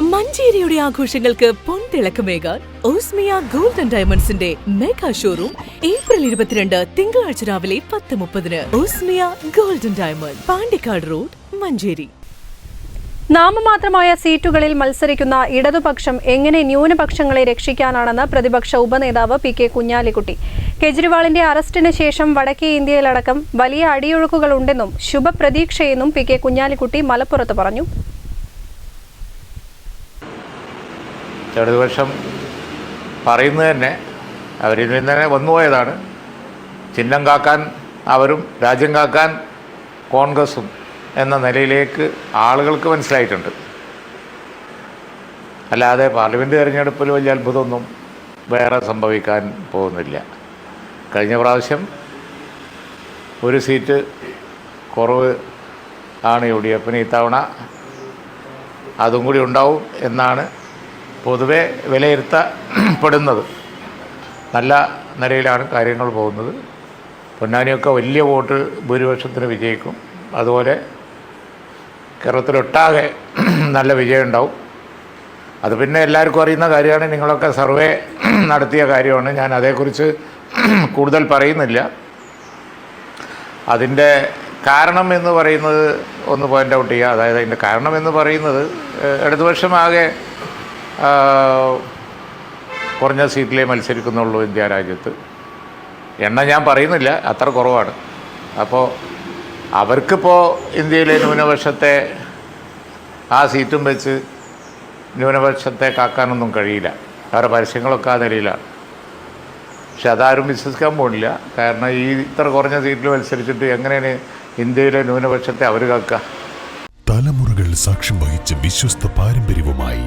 മഞ്ചേരിയുടെ ആഘോഷങ്ങൾക്ക് പൊൻതിളക്കമേകാൻ ഓസ്മിയ ഗോൾഡൻ ഡയമണ്ട്സിന്റെ മെഗാ ഷോറൂം ഏപ്രിൽ ഇരുപത്തിരണ്ട് തിങ്കളാഴ്ച രാവിലെ പത്ത് മുപ്പതിന്. Osmiya golden diamond Pandikkad road Manjeri. നാമമാത്രമായ സീറ്റുകളിൽ മത്സരിക്കുന്ന ഇടതുപക്ഷം എങ്ങനെ ന്യൂനപക്ഷങ്ങളെ രക്ഷിക്കാനാണെന്ന് പ്രതിപക്ഷ ഉപനേതാവ് പി കെ കുഞ്ഞാലിക്കുട്ടി. കെജ്രിവാളിന്റെ അറസ്റ്റിന് ശേഷം വടക്കേ ഇന്ത്യയിലടക്കം വലിയ അടിയൊഴുക്കുകളുണ്ടെന്നും ശുഭപ്രതീക്ഷയെന്നും പി കെ കുഞ്ഞാലിക്കുട്ടി മലപ്പുറത്ത് പറഞ്ഞു. ഇടതുപക്ഷം പറയുന്നത് തന്നെ അവരിൽ നിന്ന് തന്നെ വന്നുപോയതാണ് ചിഹ്നം കാക്കാൻ അവരും രാജ്യം കാക്കാൻ കോൺഗ്രസും എന്ന നിലയിലേക്ക് ആളുകൾക്ക് മനസ്സിലായിട്ടുണ്ട്. അല്ലാതെ പാർലമെന്റ് തിരഞ്ഞെടുപ്പിൽ വലിയ അത്ഭുതമൊന്നും വേറെ സംഭവിക്കാൻ പോകുന്നില്ല. കഴിഞ്ഞ പ്രാവശ്യം ഒരു സീറ്റ് കുറവ് ആണ് യു ഡി എഫിന് ഇത്തവണ. അതും കൂടി ഉണ്ടാവും എന്നാണ് പൊതുവെ വിലയിരുത്തപ്പെടുന്നത്. നല്ല നിലയിലാണ് കാര്യങ്ങൾ പോകുന്നത്. പൊന്നാനിയൊക്കെ വലിയ വോട്ട് ഭൂരിപക്ഷത്തിന് വിജയിക്കും. അതുപോലെ കേരളത്തിലൊട്ടാകെ നല്ല വിജയം ഉണ്ടാവും. അത് പിന്നെ എല്ലാവർക്കും അറിയുന്ന കാര്യമാണ്. നിങ്ങളൊക്കെ സർവേ നടത്തിയ കാര്യമാണ്. ഞാൻ അതേക്കുറിച്ച് കൂടുതൽ പറയുന്നില്ല. അതിന്റെ കാരണം എന്ന് പറയുന്നത് ഒന്ന് പോയിന്റ് ഔട്ട് ചെയ്യുക. അതായത് അതിന്റെ കാരണം എന്ന് പറയുന്നത് ഇടതുപക്ഷമാകെ കുറഞ്ഞ സീറ്റിലേ മത്സരിക്കുന്നുള്ളൂ ഇന്ത്യ രാജ്യത്ത് എണ്ണ ഞാൻ പറയുന്നില്ല അത്ര കുറവാണ്. അപ്പോൾ അവർക്കിപ്പോൾ ഇന്ത്യയിലെ ന്യൂനപക്ഷത്തെ ആ സീറ്റും വെച്ച് ന്യൂനപക്ഷത്തെ കാക്കാനൊന്നും കഴിയില്ല. അവരുടെ പരസ്യങ്ങളൊക്കെ ആ നിലയിലാണ്. പക്ഷെ അതാരും വിശ്വസിക്കാൻ പോണില്ല. കാരണം ഈ ഇത്ര കുറഞ്ഞ സീറ്റിൽ മത്സരിച്ചിട്ട് എങ്ങനെയാണ് ഇന്ത്യയിലെ ന്യൂനപക്ഷത്തെ അവർ കാക്കുക തലമുറകൾ സാക്ഷ്യം വഹിച്ച വിശ്വസ്ത പാരമ്പര്യവുമായി